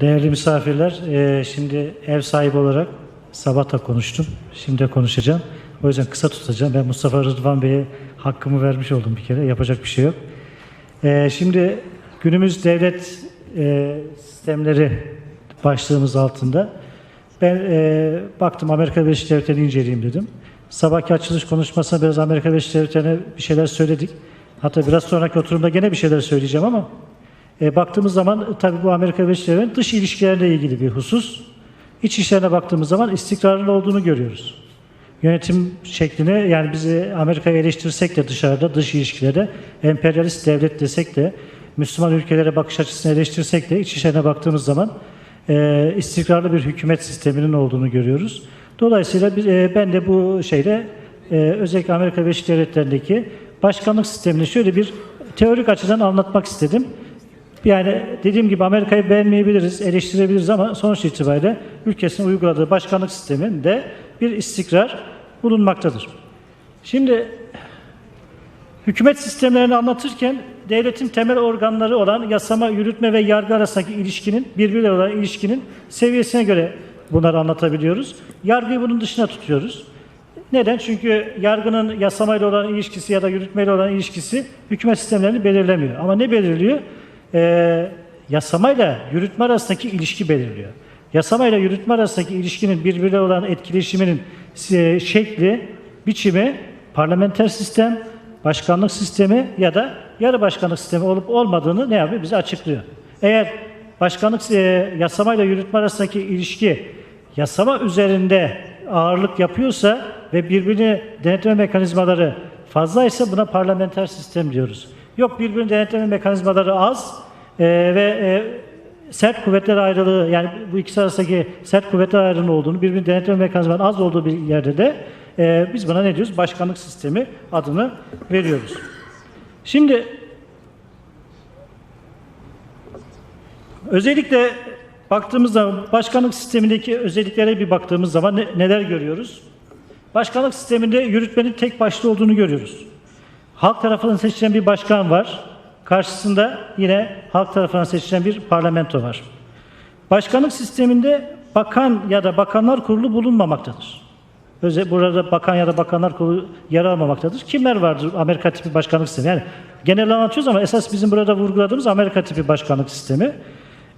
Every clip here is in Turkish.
Değerli misafirler, eee, şimdi ev sahibi olarak sabah da konuştum, şimdi de konuşacağım. O yüzden kısa tutacağım. Ben Mustafa Rıdvan Bey'e hakkımı vermiş oldum bir kere, yapacak bir şey yok. Eee, şimdi günümüz devlet eee, sistemleri başlığımız altında ben baktım Amerika Birleşik Devletleri'ni inceleyeyim dedim. Sabahki açılış konuşmasında biraz Amerika Birleşik Devletleri'ne bir şeyler söyledik. Hatta biraz sonraki oturumda gene bir şeyler söyleyeceğim ama e, baktığımız zaman tabii bu Amerika Birleşik dış ilişkilerle ilgili bir husus. İç işlerine baktığımız zaman istikrarın olduğunu görüyoruz. Yönetim şekline yani bizi Amerika'yı eleştirsek de dışarıda dış ilişkilerde emperyalist devlet desek de Müslüman ülkelere bakış açısını eleştirsek de iç işlerine baktığımız zaman e, istikrarlı bir hükümet sisteminin olduğunu görüyoruz. Dolayısıyla biz, e, ben de bu şeyle e, özellikle Amerika Birleşik Devletleri'ndeki başkanlık sistemini şöyle bir teorik açıdan anlatmak istedim. Yani dediğim gibi Amerika'yı beğenmeyebiliriz, eleştirebiliriz ama sonuç itibariyle ülkesinin uyguladığı başkanlık sisteminde bir istikrar bulunmaktadır. Şimdi hükümet sistemlerini anlatırken devletin temel organları olan yasama, yürütme ve yargı arasındaki ilişkinin, birbirleri olan ilişkinin seviyesine göre bunları anlatabiliyoruz. Yargıyı bunun dışına tutuyoruz. Neden? Çünkü yargının yasamayla olan ilişkisi ya da yürütmeyle olan ilişkisi hükümet sistemlerini belirlemiyor. Ama ne belirliyor? Ee, yasamayla yürütme arasındaki ilişki belirliyor. Yasamayla yürütme arasındaki ilişkinin birbirine olan etkileşiminin e, şekli, biçimi, parlamenter sistem, başkanlık sistemi ya da yarı başkanlık sistemi olup olmadığını ne yapıyor? Bize açıklıyor. Eğer başkanlık e, yasamayla yürütme arasındaki ilişki yasama üzerinde ağırlık yapıyorsa ve birbirini denetleme mekanizmaları fazlaysa buna parlamenter sistem diyoruz. Yok birbirini denetleme mekanizmaları az e, ve e, sert kuvvetler ayrılığı yani bu ikisi arasındaki sert kuvvetler ayrılığı olduğunu, birbirini denetleme mekanizmalarının az olduğu bir yerde de e, biz buna ne diyoruz? Başkanlık sistemi adını veriyoruz. Şimdi özellikle baktığımız zaman başkanlık sistemindeki özelliklere bir baktığımız zaman ne- neler görüyoruz? Başkanlık sisteminde yürütmenin tek başlı olduğunu görüyoruz. Halk tarafından seçilen bir başkan var. Karşısında yine halk tarafından seçilen bir parlamento var. Başkanlık sisteminde bakan ya da bakanlar kurulu bulunmamaktadır. Özel, burada bakan ya da bakanlar kurulu yer almamaktadır. Kimler vardır Amerika tipi başkanlık sistemi? Yani genel anlatıyoruz ama esas bizim burada vurguladığımız Amerika tipi başkanlık sistemi.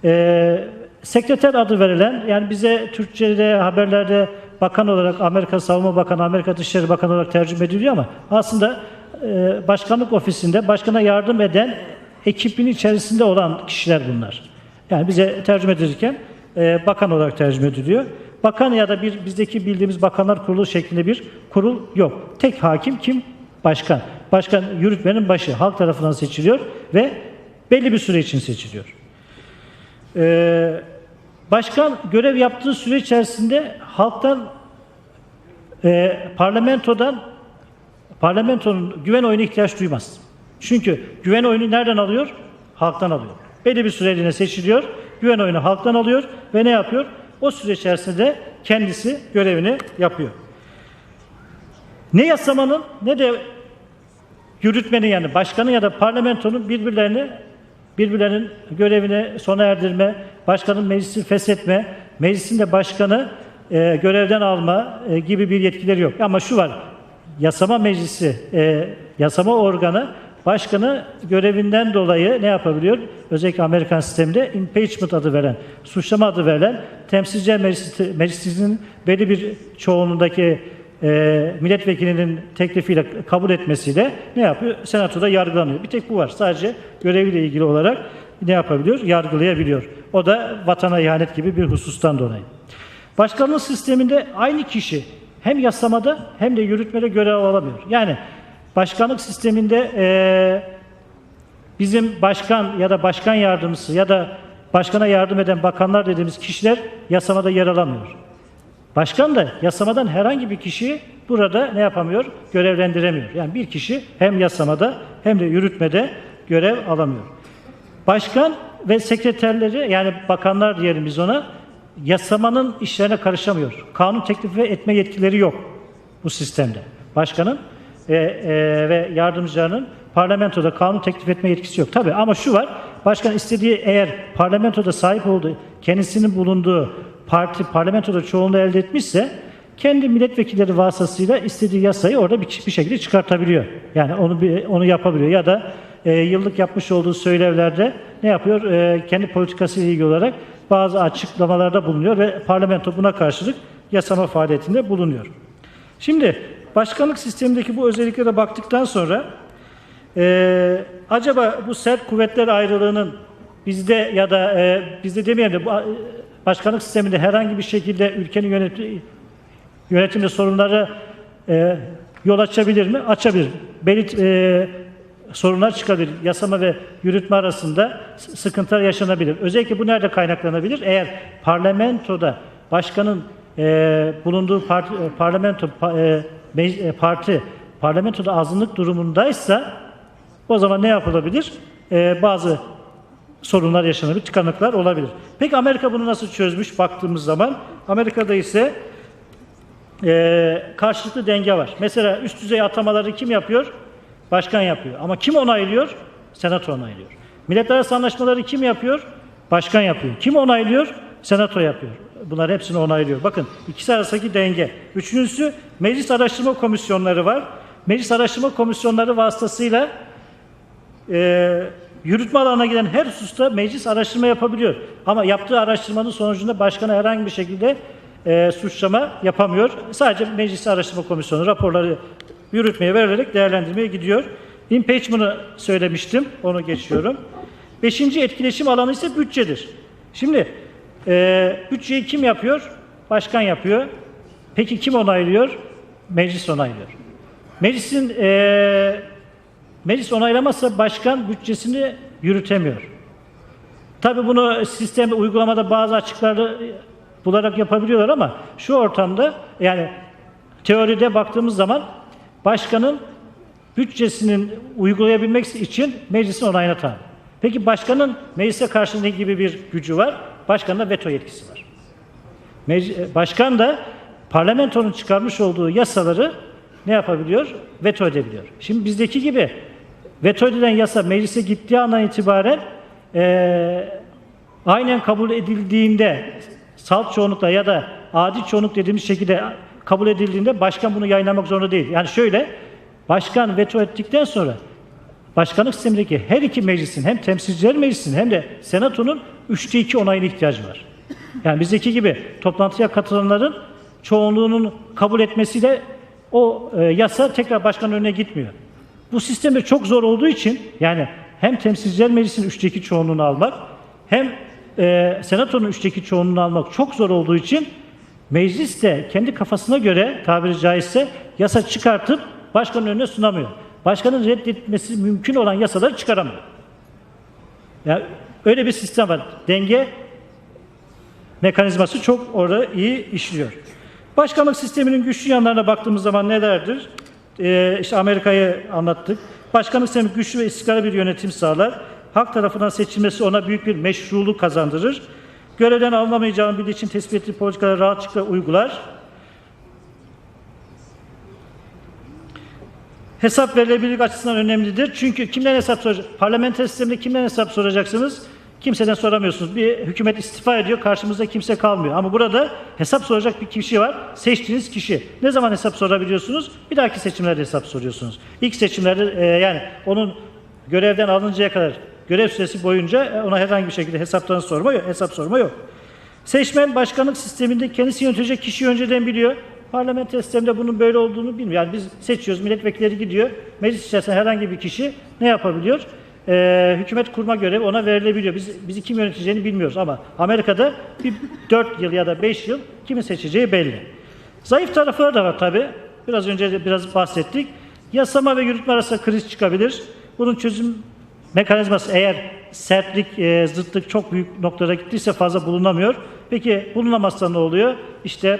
Ee, sekreter adı verilen, yani bize Türkçe'de, haberlerde bakan olarak Amerika Savunma Bakanı, Amerika Dışişleri Bakanı olarak tercüme ediliyor ama aslında e, başkanlık ofisinde başkana yardım eden ekibin içerisinde olan kişiler bunlar. Yani bize tercüme edilirken e, bakan olarak tercüme ediliyor. Bakan ya da bir bizdeki bildiğimiz bakanlar kurulu şeklinde bir kurul yok. Tek hakim kim? Başkan. Başkan yürütmenin başı halk tarafından seçiliyor ve belli bir süre için seçiliyor. Ee, başkan görev yaptığı süre içerisinde halktan e, parlamentodan parlamentonun güven oyuna ihtiyaç duymaz. Çünkü güven oyunu nereden alıyor? Halktan alıyor. Belli bir süreliğine seçiliyor. Güven oyunu halktan alıyor ve ne yapıyor? O süre içerisinde kendisi görevini yapıyor. Ne yasamanın ne de yürütmenin yani başkanın ya da parlamentonun birbirlerini birbirlerinin görevini sona erdirme, başkanın meclisi feshetme, meclisin de başkanı e, görevden alma e, gibi bir yetkileri yok. Ama şu var, yasama meclisi, e, yasama organı başkanı görevinden dolayı ne yapabiliyor? Özellikle Amerikan sisteminde impeachment adı veren, suçlama adı verilen temsilciler meclisi, meclisinin belli bir çoğunluğundaki e, milletvekilinin teklifiyle kabul etmesiyle ne yapıyor? Senatoda yargılanıyor. Bir tek bu var. Sadece göreviyle ilgili olarak ne yapabiliyor? Yargılayabiliyor. O da vatana ihanet gibi bir husustan dolayı. Başkanlık sisteminde aynı kişi hem yasamada hem de yürütmede görev alamıyor. Yani başkanlık sisteminde e, bizim başkan ya da başkan yardımcısı ya da başkana yardım eden bakanlar dediğimiz kişiler yasamada yer alamıyor. Başkan da yasamadan herhangi bir kişiyi burada ne yapamıyor? Görevlendiremiyor. Yani bir kişi hem yasamada hem de yürütmede görev alamıyor. Başkan ve sekreterleri yani bakanlar diyelim biz ona yasamanın işlerine karışamıyor. Kanun teklifi etme yetkileri yok bu sistemde. Başkanın e, e, ve yardımcılarının parlamentoda kanun teklif etme yetkisi yok. Tabii ama şu var başkan istediği eğer parlamentoda sahip olduğu, kendisinin bulunduğu parti parlamentoda çoğunluğu elde etmişse kendi milletvekilleri vasıtasıyla istediği yasayı orada bir, bir şekilde çıkartabiliyor. Yani onu bir, onu yapabiliyor ya da e, yıllık yapmış olduğu söylevlerde ne yapıyor? E, kendi politikasıyla ilgili olarak bazı açıklamalarda bulunuyor ve parlamento buna karşılık yasama faaliyetinde bulunuyor. Şimdi başkanlık sistemindeki bu özelliklere baktıktan sonra ee, acaba bu sert kuvvetler ayrılığının bizde ya da e, bizde demeyelim de bu, e, başkanlık sisteminde herhangi bir şekilde ülkenin yöneti, yönetimde sorunları e, yol açabilir mi? Açabilir. Belli e, sorunlar çıkabilir. Yasama ve yürütme arasında sıkıntılar yaşanabilir. Özellikle bu nerede kaynaklanabilir? Eğer parlamentoda başkanın e, bulunduğu parti, e, parlamento pa- e, mec- e, parti parlamentoda azınlık durumundaysa o zaman ne yapılabilir? Ee, bazı sorunlar yaşanabilir, tıkanıklar olabilir. Peki Amerika bunu nasıl çözmüş baktığımız zaman? Amerika'da ise e, karşılıklı denge var. Mesela üst düzey atamaları kim yapıyor? Başkan yapıyor. Ama kim onaylıyor? Senato onaylıyor. Milletler anlaşmaları kim yapıyor? Başkan yapıyor. Kim onaylıyor? Senato yapıyor. Bunlar hepsini onaylıyor. Bakın ikisi arasındaki denge. Üçüncüsü meclis araştırma komisyonları var. Meclis araştırma komisyonları vasıtasıyla e, yürütme alanına giden her hususta meclis araştırma yapabiliyor. Ama yaptığı araştırmanın sonucunda başkana herhangi bir şekilde e, suçlama yapamıyor. Sadece meclis araştırma komisyonu raporları yürütmeye verilerek değerlendirmeye gidiyor. Impeachment'ı söylemiştim, onu geçiyorum. Beşinci etkileşim alanı ise bütçedir. Şimdi e, bütçeyi kim yapıyor? Başkan yapıyor. Peki kim onaylıyor? Meclis onaylıyor. Meclisin e, Meclis onaylamazsa başkan bütçesini yürütemiyor. Tabii bunu sistemde uygulamada bazı açıkları bularak yapabiliyorlar ama şu ortamda yani teoride baktığımız zaman başkanın bütçesinin uygulayabilmek için meclisin onayına tabi. Peki başkanın meclise karşı ne gibi bir gücü var? Başkanın da veto yetkisi var. Mec- Başkan da parlamentonun çıkarmış olduğu yasaları ne yapabiliyor? Veto edebiliyor. Şimdi bizdeki gibi veto edilen yasa meclise gittiği andan itibaren eee, aynen kabul edildiğinde salt çoğunlukla ya da adi çoğunluk dediğimiz şekilde kabul edildiğinde başkan bunu yayınlamak zorunda değil. Yani şöyle başkan veto ettikten sonra başkanlık sistemindeki her iki meclisin hem temsilciler meclisinin hem de senatonun üçte iki onayına ihtiyacı var. Yani bizdeki gibi toplantıya katılanların çoğunluğunun kabul etmesiyle o e, yasa tekrar başkanın önüne gitmiyor. Bu sistemde çok zor olduğu için yani hem temsilciler meclisinin üçte iki çoğunluğunu almak hem e, senatonun üçte iki çoğunluğunu almak çok zor olduğu için meclis de kendi kafasına göre tabiri caizse yasa çıkartıp başkanın önüne sunamıyor. Başkanın reddetmesi mümkün olan yasaları çıkaramıyor. Yani öyle bir sistem var. Denge mekanizması çok orada iyi işliyor. Başkanlık sisteminin güçlü yanlarına baktığımız zaman nelerdir? Ee, işte Amerika'yı anlattık. Başkanlık sistemi güçlü ve istikrarlı bir yönetim sağlar. Halk tarafından seçilmesi ona büyük bir meşruluk kazandırır. Görevden alınamayacağını bildiği için tespit ettiği politikaları rahatlıkla uygular. Hesap verilebilirlik açısından önemlidir. Çünkü kimden hesap soracak? Parlamenter sistemde kimden hesap soracaksınız? Kimseden soramıyorsunuz. Bir hükümet istifa ediyor, karşımızda kimse kalmıyor. Ama burada hesap soracak bir kişi var. Seçtiğiniz kişi. Ne zaman hesap sorabiliyorsunuz? Bir dahaki seçimlerde hesap soruyorsunuz. İlk seçimlerde e, yani onun görevden alıncaya kadar görev süresi boyunca e, ona herhangi bir şekilde hesaptan sorma yok, hesap sorma yok. Seçmen başkanlık sisteminde kendisi yönetecek kişiyi önceden biliyor. Parlamenter sistemde bunun böyle olduğunu bilmiyor. Yani biz seçiyoruz, milletvekilleri gidiyor. Meclis içerisinde herhangi bir kişi ne yapabiliyor? Ee, hükümet kurma görevi ona verilebiliyor. Biz, bizi kim yöneteceğini bilmiyoruz ama Amerika'da bir 4 yıl ya da 5 yıl kimin seçeceği belli. Zayıf tarafları da var tabii. Biraz önce de biraz bahsettik. Yasama ve yürütme arasında kriz çıkabilir. Bunun çözüm mekanizması eğer sertlik, e, zıtlık çok büyük noktada gittiyse fazla bulunamıyor. Peki bulunamazsa ne oluyor? İşte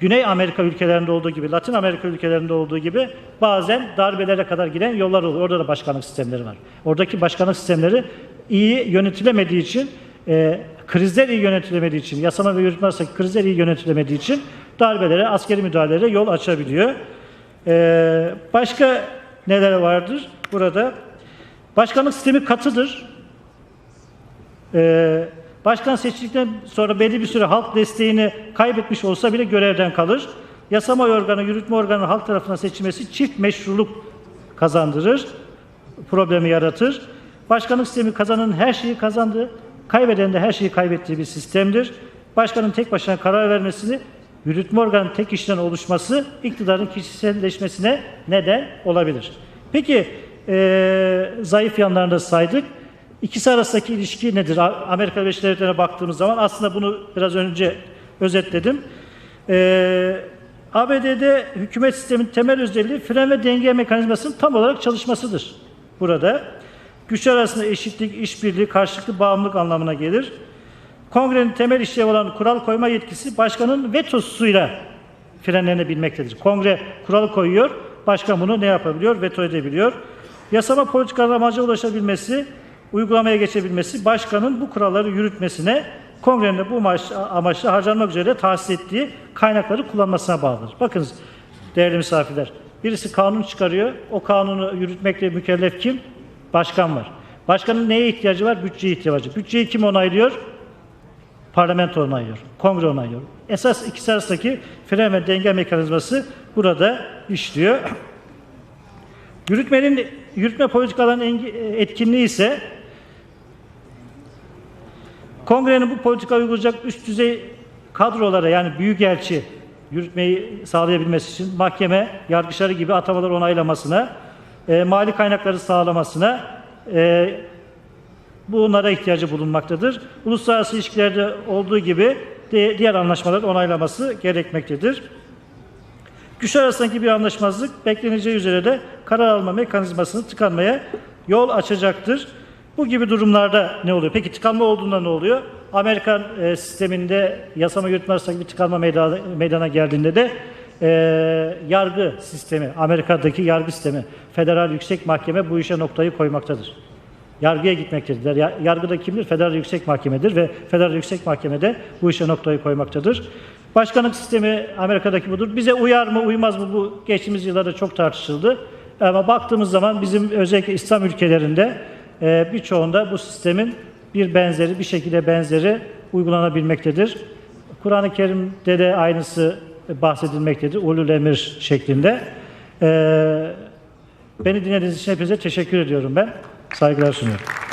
Güney Amerika ülkelerinde olduğu gibi, Latin Amerika ülkelerinde olduğu gibi bazen darbelere kadar giden yollar oluyor. Orada da başkanlık sistemleri var. Oradaki başkanlık sistemleri iyi yönetilemediği için, e, krizler iyi yönetilemediği için, yasama ve yürütme arasındaki krizler iyi yönetilemediği için darbelere, askeri müdahalelere yol açabiliyor. E, başka neler vardır burada? Başkanlık sistemi katıdır. e, başkan seçildikten sonra belli bir süre halk desteğini kaybetmiş olsa bile görevden kalır. Yasama organı, yürütme organı halk tarafından seçilmesi çift meşruluk kazandırır, problemi yaratır. Başkanlık sistemi kazanan her şeyi kazandı, kaybeden de her şeyi kaybettiği bir sistemdir. Başkanın tek başına karar vermesini, yürütme organının tek kişiden oluşması iktidarın kişiselleşmesine neden olabilir. Peki eee, zayıf yanlarını da saydık. İkisi arasındaki ilişki nedir? Amerika Birleşik Devletleri'ne baktığımız zaman aslında bunu biraz önce özetledim. Eee ABD'de hükümet sisteminin temel özelliği fren ve denge mekanizmasının tam olarak çalışmasıdır. Burada güçler arasında eşitlik, işbirliği, karşılıklı bağımlılık anlamına gelir. Kongrenin temel işlevi olan kural koyma yetkisi başkanın vetosuyla frenlenebilmektedir. Kongre kuralı koyuyor, başkan bunu ne yapabiliyor? Veto edebiliyor. Yasama politikalar amaca ulaşabilmesi, uygulamaya geçebilmesi, başkanın bu kuralları yürütmesine, kongrenin bu amaç, amaçla harcanmak üzere tahsis ettiği kaynakları kullanmasına bağlıdır. Bakınız değerli misafirler, birisi kanun çıkarıyor, o kanunu yürütmekle mükellef kim? Başkan var. Başkanın neye ihtiyacı var? Bütçeye ihtiyacı. Bütçeyi kim onaylıyor? Parlamento onaylıyor, kongre onaylıyor. Esas ikisi arasındaki fren ve denge mekanizması burada işliyor. Yürütmenin yürütme politikalarının etkinliği ise kongrenin bu politika uygulayacak üst düzey kadrolara yani büyükelçi yürütmeyi sağlayabilmesi için mahkeme, yargıçları gibi atamalar onaylamasına, e, mali kaynakları sağlamasına, e, bunlara ihtiyacı bulunmaktadır. Uluslararası ilişkilerde olduğu gibi de- diğer anlaşmaların onaylaması gerekmektedir. Güçler arasındaki bir anlaşmazlık bekleneceği üzere de karar alma mekanizmasını tıkanmaya yol açacaktır. Bu gibi durumlarda ne oluyor? Peki tıkanma olduğunda ne oluyor? Amerikan e, sisteminde yasama yürütme bir tıkanma meydana, meydana geldiğinde de e, yargı sistemi, Amerika'daki yargı sistemi, Federal Yüksek Mahkeme bu işe noktayı koymaktadır yargıya gitmektedirler. Ya- Yargıda kimdir? Federal Yüksek Mahkemedir ve Federal Yüksek Mahkemede bu işe noktayı koymaktadır. Başkanlık sistemi Amerika'daki budur. Bize uyar mı, uymaz mı bu geçtiğimiz yıllarda çok tartışıldı. Ama baktığımız zaman bizim özellikle İslam ülkelerinde e, birçoğunda bu sistemin bir benzeri, bir şekilde benzeri uygulanabilmektedir. Kur'an-ı Kerim'de de aynısı bahsedilmektedir. Ulul emir şeklinde. E, beni dinlediğiniz için hepinize teşekkür ediyorum ben. Saygılar sunuyorum.